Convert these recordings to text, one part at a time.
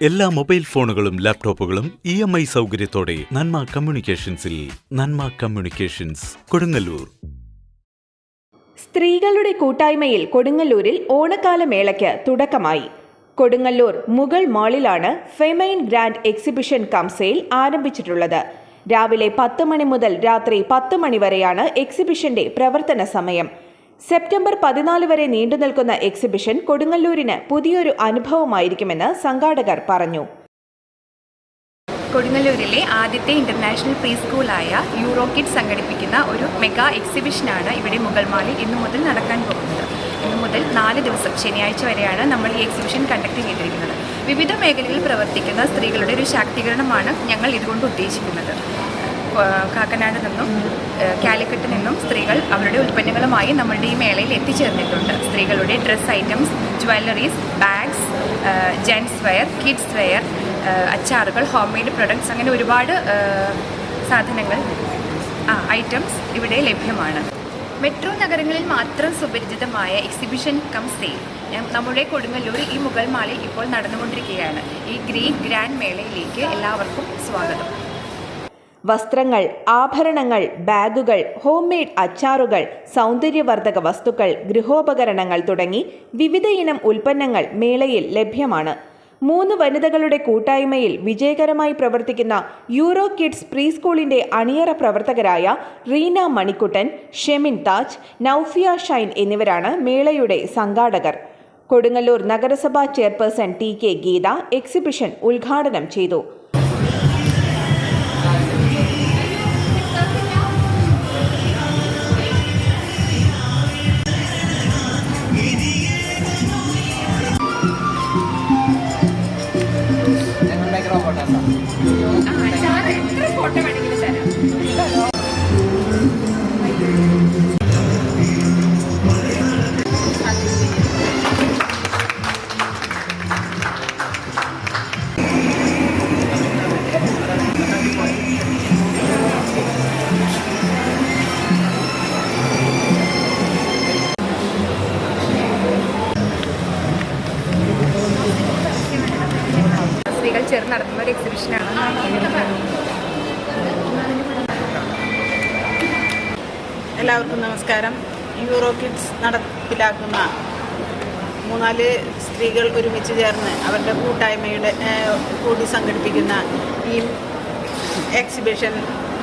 എല്ലാ മൊബൈൽ ഫോണുകളും ലാപ്ടോപ്പുകളും ഇ എം ഐ സൗകര്യത്തോടെ നന്മ കമ്മ്യൂണിക്കേഷൻസിൽ നന്മ കമ്മ്യൂണിക്കേഷൻസ് കൊടുങ്ങല്ലൂർ. സ്ത്രീകളുടെ കൂട്ടായ്മയിൽ കൊടുങ്ങല്ലൂരിൽ ഓണക്കാല മേളയ്ക്ക് തുടക്കമായി. Kodungallur Mughal മാളിലാണ് Femine grand exhibition cum sale ആരംഭിച്ചിട്ടുള്ളത്. രാവിലെ പത്ത് മണി മുതൽ രാത്രി പത്ത് മണി വരെയാണ് എക്സിബിഷന്റെ പ്രവർത്തന സമയം. സെപ്റ്റംബർ പതിനാല് വരെ നീണ്ടു നിൽക്കുന്ന എക്സിബിഷൻ കൊടുങ്ങല്ലൂരിന് പുതിയൊരു അനുഭവമായിരിക്കുമെന്ന് സംഘാടകർ പറഞ്ഞു. കൊടുങ്ങല്ലൂരിലെ ആദ്യത്തെ ഇന്റർനാഷണൽ പ്രീ സ്കൂളായ യൂറോ കിഡ് സംഘടിപ്പിക്കുന്ന ഒരു മെഗാ എക്സിബിഷനാണ് ഇവിടെ മുഗൾ മാളിൽ ഇന്നു മുതൽ നടക്കാൻ പോകുന്നത്. ഇന്നു മുതൽ നാല് ദിവസം ശനിയാഴ്ച വരെയാണ് നമ്മൾ ഈ എക്സിബിഷൻ കണ്ടക്ട് ചെയ്തിരിക്കുന്നത്. വിവിധ മേഖലകളിൽ പ്രവർത്തിക്കുന്ന സ്ത്രീകളുടെ ഒരു ശാക്തീകരണമാണ് ഞങ്ങൾ ഇതുകൊണ്ട് ഉദ്ദേശിക്കുന്നത്. കാക്കനാട് നിന്നും കാലിക്കറ്റ് നിന്നും സ്ത്രീകൾ അവരുടെ ഉൽപ്പന്നങ്ങളുമായി നമ്മളുടെ ഈ മേളയിൽ എത്തിച്ചേർന്നിട്ടുണ്ട്. സ്ത്രീകളുടെ dress items jewelleries bags gents wear kids wear അച്ചാറുകൾ home made products അങ്ങനെ ഒരുപാട് സാധനങ്ങൾ ആ ഐറ്റംസ് ഇവിടെ ലഭ്യമാണ്. മെട്രോ നഗരങ്ങളിൽ മാത്രം സുപരിചിതമായ എക്സിബിഷൻ കം സെയിൽ നമ്മുടെ കൊടുങ്ങല്ലൂർ ഈ മുഗൾ മാളിൽ ഇപ്പോൾ നടന്നുകൊണ്ടിരിക്കുകയാണ്. ഈ ഗ്രീൻ ഗ്രാൻഡ് മേളയിലേക്ക് എല്ലാവർക്കും സ്വാഗതം. വസ്ത്രങ്ങൾ ആഭരണങ്ങൾ ബാഗുകൾ ഹോം മെയ്ഡ് അച്ചാറുകൾ സൗന്ദര്യവർദ്ധക വസ്തുക്കൾ ഗൃഹോപകരണങ്ങൾ തുടങ്ങി വിവിധയിനം ഉൽപ്പന്നങ്ങൾ മേളയിൽ ലഭ്യമാണ്. മൂന്ന് വനിതകളുടെ കൂട്ടായ്മയിൽ വിജയകരമായി പ്രവർത്തിക്കുന്ന യൂറോ കിഡ്സ് പ്രീ സ്കൂളിന്റെ അണിയറ പ്രവർത്തകരായ റീന മണിക്കുട്ടൻ ഷെമിൻ താജ് നൌഫിയ ഷൈൻ എന്നിവരാണ് മേളയുടെ സംഘാടകർ. കൊടുങ്ങല്ലൂർ നഗരസഭാ chairperson T K Geetha exhibition ഉദ്ഘാടനം ചെയ്തു. സ്ത്രീകൾ ചേർന്ന് നടത്തുന്ന ഒരു എക്സിബിഷനാണ് എല്ലാവർക്കും നമസ്കാരം. യൂറോ കിഡ്സ് നടപ്പിലാക്കുന്ന മൂന്നാൽ സ്ത്രീകൾ ഒരുമിച്ച് ചേർന്ന് അവരുടെ കൂട്ടായ്മയുടെ കൂടി സംഘടിപ്പിക്കുന്ന ഈ എക്സിബിഷൻ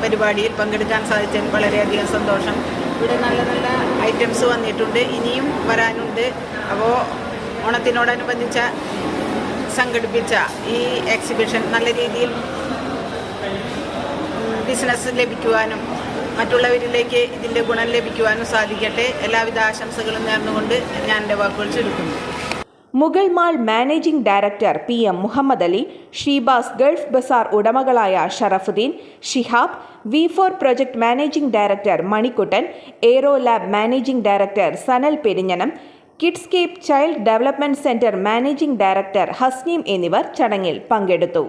പരിപാടിയിൽ പങ്കെടുക്കാൻ സാധിച്ചതിൽ വളരെയധികം സന്തോഷം. ഇവിടെ നല്ല നല്ല ഐറ്റംസ് വന്നിട്ടുണ്ട്. ഇനിയും വരാനുണ്ട്. അപ്പോൾ ഓണത്തിനോടനുബന്ധിച്ച സംഘടിപ്പിച്ച ഈ എക്സിബിഷൻ നല്ല രീതിയിൽ ബിസിനസ് ലഭിക്കുവാനും മറ്റുള്ളവരിലേക്ക് ഇതിന്റെ ഗുണം ലഭിക്കുവാനും സാധിക്കട്ടെ. എല്ലാവിധ ആശംസകളും നേർന്നുകൊണ്ട് ഞാൻ എന്റെ വാക്കുകൾ ചുരുക്കുന്നു. Mughal Mall managing director P M Muhammad Ali Sheeba's Gulf Bazaar ഉടമകളായ Sharafuddin Shihab V four project managing director Manikuttan Aero Lab managing director Sanal Perinjanam Kidscape child development centre managing director Hasneem എന്നിവർ ചടങ്ങിൽ പങ്കെടുത്തു.